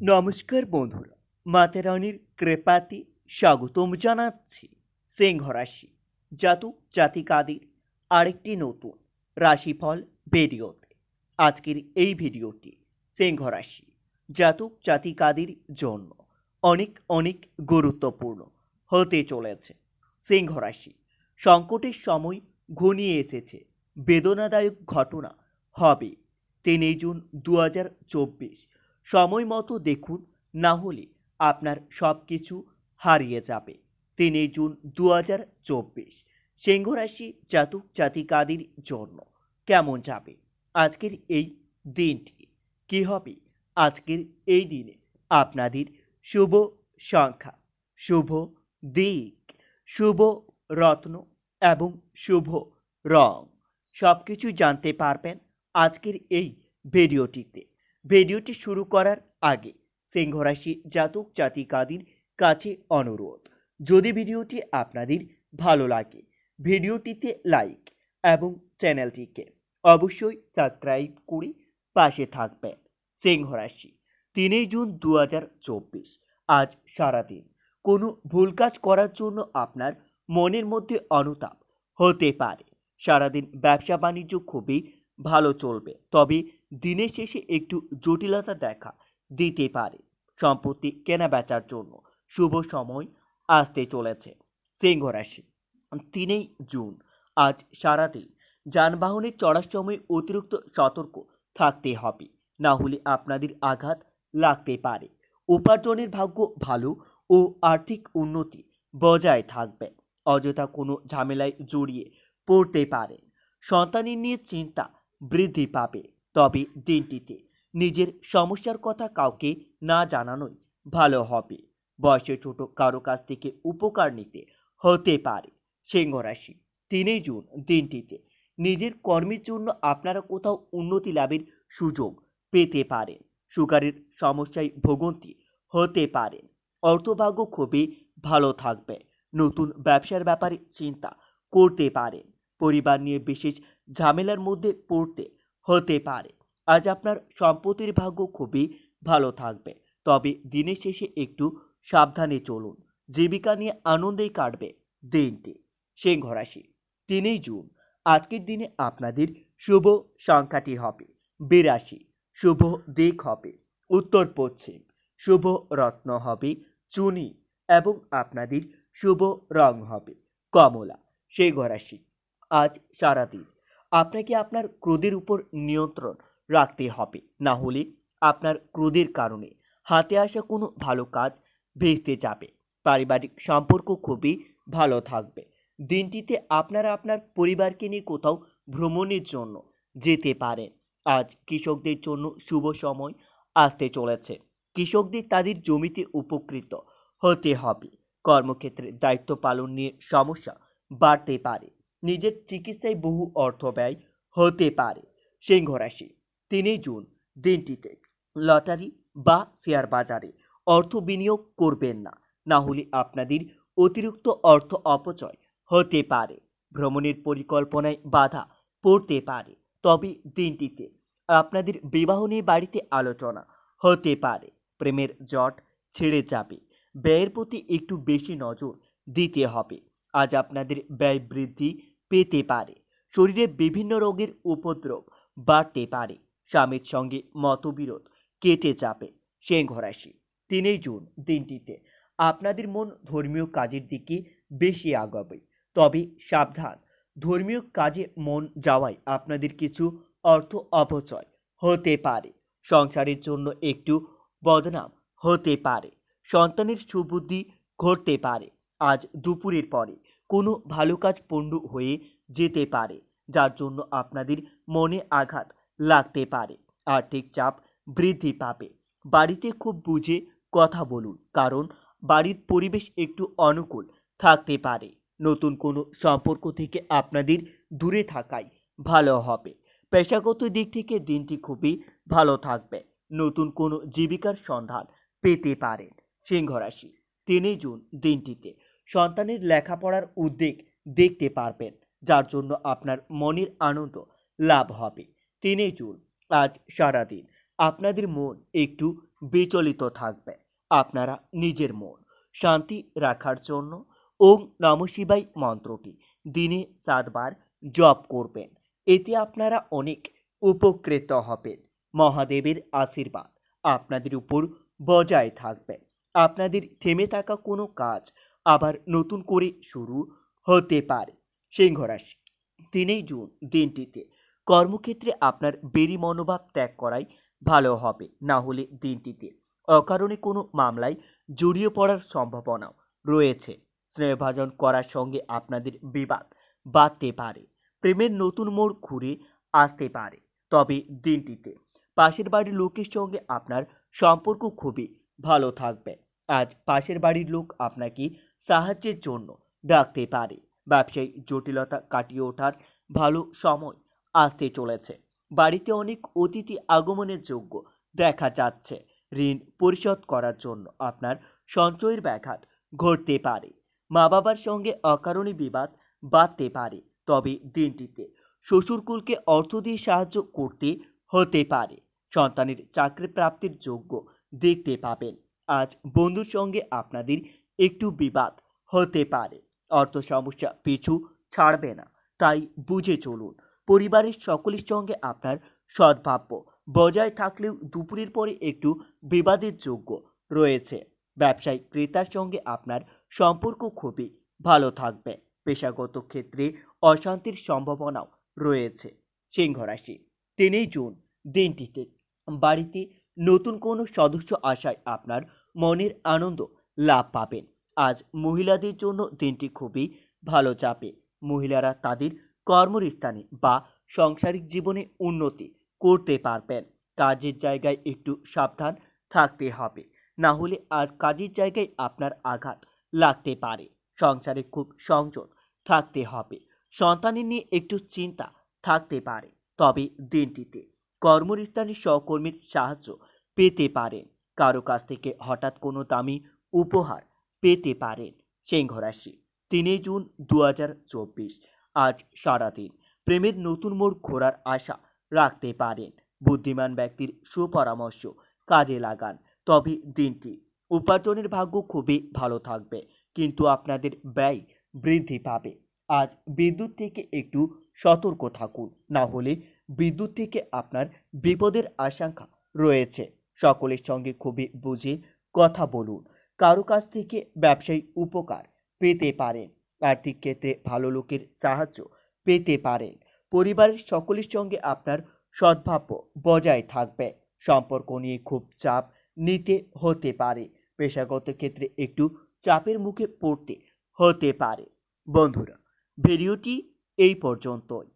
নমস্কার বন্ধুরা মাতেরানির কৃপাতে স্বাগতম জানাচ্ছি সিংহ রাশি জাতক জাতিকাদের আরেকটি নতুন রাশিফল ভিডিওতে। আজকের এই ভিডিওটি সিংহ রাশি জাতক জাতিকাদের জন্য অনেক অনেক গুরুত্বপূর্ণ হতে চলেছে। সিংহ রাশি সংকটের সময় ঘনিয়ে এসেছে, বেদনাদায়ক ঘটনা হবে তিনই জুন দু হাজার চব্বিশ। সময় মতো দেখুন, না হলে আপনার সব কিছু হারিয়ে যাবে। তিনই জুন দু হাজার চব্বিশ সিংহ রাশি জাতক জাতিকাদের জন্য কেমন যাবে? আজকের এই দিনটি কি হবে? আজকের এই দিনে আপনাদের শুভ সংখ্যা, শুভ দিক, শুভ রত্ন এবং শুভ রং। সব কিছু জানতে পারবেন আজকের এই ভিডিওটিতে। ভিডিওটি শুরু করার আগে সিংহ রাশি জাতক জাতিকাদের কাছে অনুরোধ, যদি ভিডিওটি আপনাদের ভালো লাগে, ভিডিওটিতে লাইক এবং চ্যানেলটিকে অবশ্যই সাবস্ক্রাইব করে পাশে থাকবেন। সিংহ রাশি তিনই জুন দু আজ সারাদিন। কোনো ভুল কাজ করার জন্য আপনার মনের মধ্যে অনুতাপ হতে পারে। সারাদিন ব্যবসা বাণিজ্য খুবই ভালো চলবে, তবে দিনের শেষে একটু জটিলতা দেখা দিতে পারে। সম্পত্তি কেনা বেচার জন্য শুভ সময় আসতে চলেছে। সিংহ রাশি, তিনই জুন। আজ সারাদিন যানবাহনের চড়ার সময় অতিরিক্ত সতর্ক থাকতে হবে। না হলে আপনাদের আঘাত লাগতে পারে। উপার্জনের ভাগ্য ভালো ও আর্থিক উন্নতি বজায় থাকবে। অযথা কোনো ঝামেলায় জড়িয়ে পড়তে পারে। সন্তানের নিয়ে চিন্তা বৃদ্ধি পাবে। তবে দিনটিতে নিজের সমস্যার কথা কাউকে না জানানোই ভালো হবে। বয়সে ছোট কারও কাছ থেকে উপকার নিতে হতে পারে। সিংহ রাশি তিনই জুন দিনটিতে নিজের কর্মের জন্য আপনারা কোথাও উন্নতি লাভের সুযোগ পেতে পারেন। সুগারের সমস্যায় ভোগন্তি হতে পারেন অর্থভাগ্য খুবই ভালো থাকবে। নতুন ব্যবসার ব্যাপারে চিন্তা করতে পারেন। পরিবার নিয়ে বিশেষ ঝামেলার মধ্যে পড়তে হতে পারে। আজ আপনার সম্পত্তির ভাগ্য খুবই ভালো থাকবে। তবে দিনের শেষে একটু সাবধানে চলুন। জীবিকা নিয়ে আনন্দেই কাটবে দিনটি। সিংহ রাশি, তিনই জুন। আজকের দিনে আপনাদের শুভ সংখ্যাটি হবে বিরাশি। শুভ দিক হবে উত্তর পশ্চিম। শুভ রত্ন হবে চুনি এবং আপনাদের শুভ রং হবে কমলা। সিংহ রাশি, আজ সারাদিন আপনাকে আপনার ক্রোধের উপর নিয়ন্ত্রণ রাখতে হবে। না হলে আপনার ক্রোধের কারণে হাতে আসা কোনো ভালো কাজ ভেস্তে যাবে। পারিবারিক সম্পর্ক খুবই ভালো থাকবে। দিনটিতে আপনারা আপনার পরিবারকে নিয়ে কোথাও ভ্রমণের জন্য যেতে পারেন। আজ কৃষকদের জন্য শুভ সময় আসতে চলেছে। কৃষকদের তাদের জমিতে উপকৃত হতে হবে। কর্মক্ষেত্রে দায়িত্ব পালন নিয়ে সমস্যা বাড়তে পারে। নিজের চিকিৎসায় বহু অর্থ ব্যয় হতে পারে। সিংহ রাশি তিনই জুন, দিনটিতে লটারি বা শেয়ার বাজারে অর্থ বিনিয়োগ করবেন না। না হলে আপনাদের অতিরিক্ত অর্থ অপচয় হতে পারে। ভ্রমণের পরিকল্পনায় বাধা পড়তে পারে। তবে দিনটিতে আপনাদের বিবাহ নিয়ে বাড়িতে আলোচনা হতে পারে। প্রেমের জট ছেড়ে যাবে। ব্যয়ের প্রতি একটু বেশি নজর দিতে হবে। আজ আপনাদের ব্যয় বৃদ্ধি পেতে পারে। শরীরে বিভিন্ন রোগের উপদ্রব বাড়তে পারে। স্বামীর সঙ্গে মতবিরোধ কেটে যাবে সিংহ রাশি। তিনই জুন দিনটিতে আপনাদের মন ধর্মীয় কাজের দিকে বেশি আগাবে। তবে সাবধান, ধর্মীয় কাজে মন যাওয়ায় আপনাদের কিছু অর্থ অপচয় হতে পারে। সংসারের জন্য একটু বদনাম হতে পারে। সন্তানের সুবুদ্ধি ঘটতে পারে। আজ দুপুরের পরে কোনো ভালো কাজ পণ্ড হয়ে যেতে পারে, যার জন্য আপনাদের মনে আঘাত লাগতে পারে। আর্থিক চাপ বৃদ্ধি পাবে। বাড়িতে খুব বুঝে কথা বলুন, কারণ বাড়ির পরিবেশ একটু অনুকূল থাকতে পারে। নতুন কোনো সম্পর্ক থেকে আপনাদের দূরে থাকাই ভালো হবে। পেশাগত দিক থেকে দিনটি খুবই ভালো থাকবে। নতুন কোনো জীবিকার সন্ধান পেতে পারেন। সিংহ রাশি তিনই জুন দিনটিতে। সন্তানের লেখাপড়ার উদ্বেগ দেখতে পারবেন, যার জন্য আপনার মনের আনন্দ লাভ হবে। তিনই জুন আজ সারাদিন আপনাদের মন একটু বিচলিত থাকবে, আপনারা নিজের মন শান্তি রাখার জন্য ওম নম শিবাই মন্ত্রটি দিনে সাতবার জপ করবেন। এতে আপনারা অনেক উপকৃত হবেন। মহাদেবের আশীর্বাদ আপনাদের উপর বজায় থাকবে। আপনাদের থেমে থাকা কোনো কাজ আবার নতুন করে শুরু হতে পারে। সিংহ রাশি তিনই জুন দিনটিতে। কর্মক্ষেত্রে আপনার বেরি মনোভাব ত্যাগ করাই ভালো হবে, না হলে দিনটিতে অকারণে কোনো মামলায় জড়িয়ে পড়ার সম্ভাবনাও রয়েছে। স্নেহভাজন করার সঙ্গে আপনাদের বিবাদ বাড়তে পারে। প্রেমের নতুন মোড় ঘুরে আসতে পারে। তবে দিনটিতে পাশের বাড়ির লোকের সঙ্গে আপনার সম্পর্ক খুবই ভালো থাকবে। আজ পাশের বাড়ির লোক আপনাকে সাহায্যের জন্য ডাকতে পারে। ব্যবসায়ী জটিলতা কাটিয়ে ওঠার ভালো সময় আসতে চলেছে। বাড়িতে অনেক অতিথি আগমনের যোগ্য দেখা যাচ্ছে। ঋণ পরিশোধ করার জন্য আপনার সঞ্চয়ের ব্যাঘাত ঘটতে পারে। মা বাবার সঙ্গে অকারণে বিবাদ বাড়তে পারে। তবে দিনটিতে শ্বশুরকুলকে অর্থ দিয়ে সাহায্য করতে হতে পারে। সন্তানের চাকরি প্রাপ্তির যোগ্য দেখতে পাবেন। আজ বন্ধুর সঙ্গে আপনাদের একটু বিবাদ হতে পারে। অর্থ সমস্যা পিছু ছাড়বে না, তাই বুঝে চলুন। পরিবারের সকলের সঙ্গে আপনার সদ্ভাব্য, বজায় থাকলেও দুপুরের পরে একটু বিবাদের যোগ্য রয়েছে। ব্যবসায়িক ক্রেতার সঙ্গে আপনার সম্পর্ক খুবই ভালো থাকবে। পেশাগত ক্ষেত্রে অশান্তির সম্ভাবনাও রয়েছে। সিংহ রাশি, তিনই জুন, দিনটিতে বাড়িতে নতুন কোনো সদস্য আসায় আপনার মনের আনন্দ লাভ পাবেন। আজ মহিলাদের জন্য দিনটি খুবই ভালো যাবে। মহিলারা তাদের কর্মস্থানে বা সাংসারিক জীবনে উন্নতি করতে পারবেন। কাজের জায়গায় একটু সাবধান থাকতে হবে। না হলে আজ কাজের জায়গায় আপনার আঘাত লাগতে পারে। সংসারে খুব সংযত থাকতে হবে। সন্তানের নিয়ে একটু চিন্তা থাকতে পারে। তবে দিনটিতে কর্মস্থানের সহকর্মীর সাহায্য পেতে পারেন। কারও কাছ থেকে হঠাৎ কোনো দামি উপহার পেতে পারেন। সিংহ রাশি তিনই জুন দু হাজার চব্বিশ। আজ সারাদিন প্রেমের নতুন মোড় ঘোরার আশা রাখতে পারেন। বুদ্ধিমান ব্যক্তির সুপরামর্শ কাজে লাগান। তবে দিনটি উপার্জনের ভাগ্য খুবই ভালো থাকবে, কিন্তু আপনাদের ব্যয় বৃদ্ধি পাবে। আজ বিদ্যুৎ থেকে একটু সতর্ক থাকুন, না হলে বিদ্যুৎ থেকে আপনার বিপদের আশঙ্কা রয়েছে। সকলের সঙ্গে খুবই বুঝে কথা বলুন। কারও কাছ থেকে ব্যবসায়ী উপকার পেতে পারেন। আর্থিক ক্ষেত্রে ভালো লোকের সাহায্য পেতে পারেন। পরিবারের সকলের সঙ্গে আপনার সদ্ভাব্য বজায় থাকবে। সম্পর্ক নিয়ে খুব চাপ নিতে হতে পারে। পেশাগত ক্ষেত্রে একটু চাপের মুখে পড়তে হতে পারে। বন্ধুরা, ভিডিওটি এই পর্যন্তই।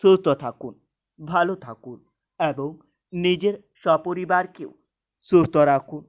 সুস্থ থাকুন ভালো থাকুন এবং নিজের সপরিবারকেও সুস্থ রাখুন।